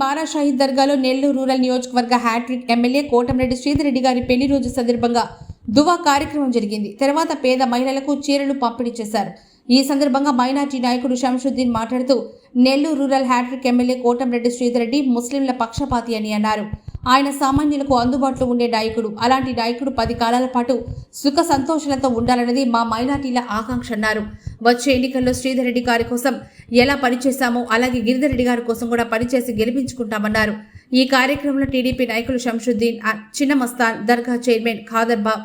బారా షాహీద్ దర్గాలో నెల్లూరు రూరల్ నియోజకవర్గ hat trick MLA Kotamreddy Sridhar Reddy గారి పెళ్ళి రోజు సందర్భంగా దువా కార్యక్రమం జరిగింది. తర్వాత పేద మహిళలకు చీరలు పంపిణీ చేశారు. ఈ సందర్భంగా మైనార్టీ నాయకుడు శంషుద్దీన్ మాట్లాడుతూ Nellore rural hattrick MLA Kotamreddy Sridhar Reddy ముస్లింల పక్షపాతి అని అన్నారు. ఆయన సామాన్యులకు అందుబాటులో ఉండే నాయకుడు. అలాంటి నాయకుడు పది కాలాల పాటు సుఖ సంతోషాలతో ఉండాలన్నది మా మైనార్టీల ఆకాంక్ష అన్నారు. వచ్చే ఎన్నికల్లో శ్రీధర్ రెడ్డి గారి కోసం ఎలా పనిచేశామో అలాగే గిరిధర్ రెడ్డి గారి కోసం కూడా పనిచేసి గెలిపించుకుంటామన్నారు. ఈ కార్యక్రమంలో టీడీపీ నాయకులు షంషుద్దీన్ చిన్న మస్తాన్ దర్గా చైర్మన్ ఖాదర్ బా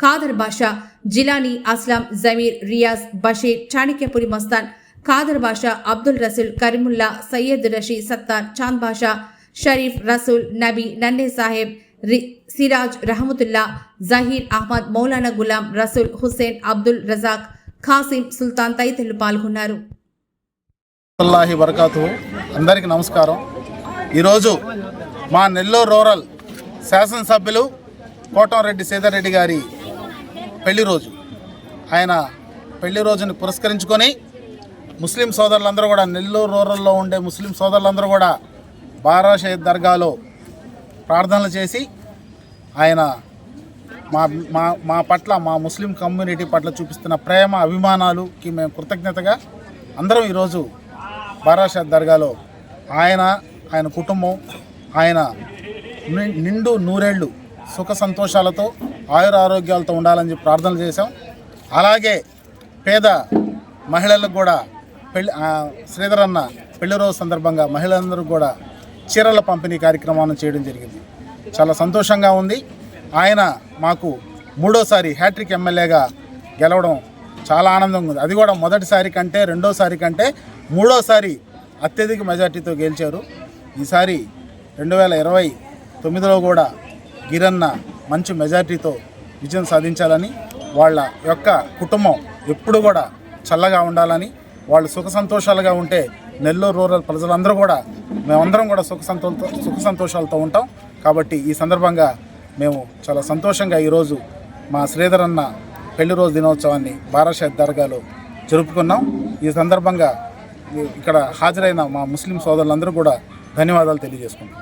ఖాదర్ బాషా జిలానీ అస్లాం జమీర్ రియాజ్ బషీర్ చాణక్యపురి మస్తాన్ ఖాదర్ బాషా అబ్దుల్ రసూల్ కరీముల్లా సయ్యద్ రషీ సత్తార్ చాంద్ బాషా షరీఫ్ రసూల్ నబీ నన్నే సాహెబ్ రి సిరాజ్ రహమతుల్లా జహీర్ అహ్మద్ మౌలానా గులాం రసూల్ హుస్సేన్ అబ్దుల్ రజాక్ ఖాసిం సుల్తాన్ తదితరులు పాల్గొన్నారు. అల్లాహి వరకాతు అందరికీ నమస్కారం. ఈరోజు మా నెల్లూరు రూరల్ శాసనసభ్యులు కోటంరెడ్డి సీతారెడ్డి గారి పెళ్ళి రోజు. ఆయన పెళ్ళి రోజుని పురస్కరించుకొని ముస్లిం సోదరులందరూ కూడా నెల్లూరు రూరల్లో ఉండే ముస్లిం సోదరులందరూ కూడా బారా షహీద్ దర్గాలో ప్రార్థనలు చేసి ఆయన మా మా మా పట్ల మా ముస్లిం కమ్యూనిటీ పట్ల చూపిస్తున్న ప్రేమ అభిమానాలుకి మేము కృతజ్ఞతగా అందరం ఈరోజు బారాషాద్ దర్గాలో ఆయన ఆయన కుటుంబం ఆయన నిండు నూరేళ్ళు సుఖ సంతోషాలతో ఆయుర ఆరోగ్యాలతో ఉండాలని చెప్పి ప్రార్థనలు చేశాం. అలాగే పేద మహిళలకు కూడా పెళ్ళి శ్రీధరన్న పెళ్ళి రోజు సందర్భంగా మహిళలందరూ కూడా చీరల పంపిణీ కార్యక్రమాన్ని చేయడం జరిగింది. చాలా సంతోషంగా ఉంది. ఆయన మాకు మూడోసారి హ్యాట్రిక్ ఎమ్మెల్యేగా గెలవడం చాలా ఆనందంగా ఉంది. అది కూడా మొదటిసారి కంటే రెండోసారి కంటే మూడోసారి అత్యధిక మెజార్టీతో గెలిచారు. ఈసారి రెండు వేల ఇరవై తొమ్మిదిలో కూడా గిరన్న మంచి మెజార్టీతో విజయం సాధించాలని వాళ్ళ యొక్క కుటుంబం ఎప్పుడు కూడా చల్లగా ఉండాలని వాళ్ళు సుఖ సంతోషాలుగా ఉంటే నెల్లూరు రూరల్ ప్రజలందరూ కూడా మేమందరం కూడా సుఖ సంతో సుఖ సంతోషాలతో ఉంటాం. కాబట్టి ఈ సందర్భంగా మేము చాలా సంతోషంగా ఈరోజు మా శ్రీధర్ అన్న పెళ్ళి రోజు దినోత్సవాన్ని బారాషాద్ దర్గాలో జరుపుకున్నాం. ఈ సందర్భంగా ఇక్కడ హాజరైన మా ముస్లిం సోదరులందరూ కూడా ధన్యవాదాలు తెలియజేసుకుంటాం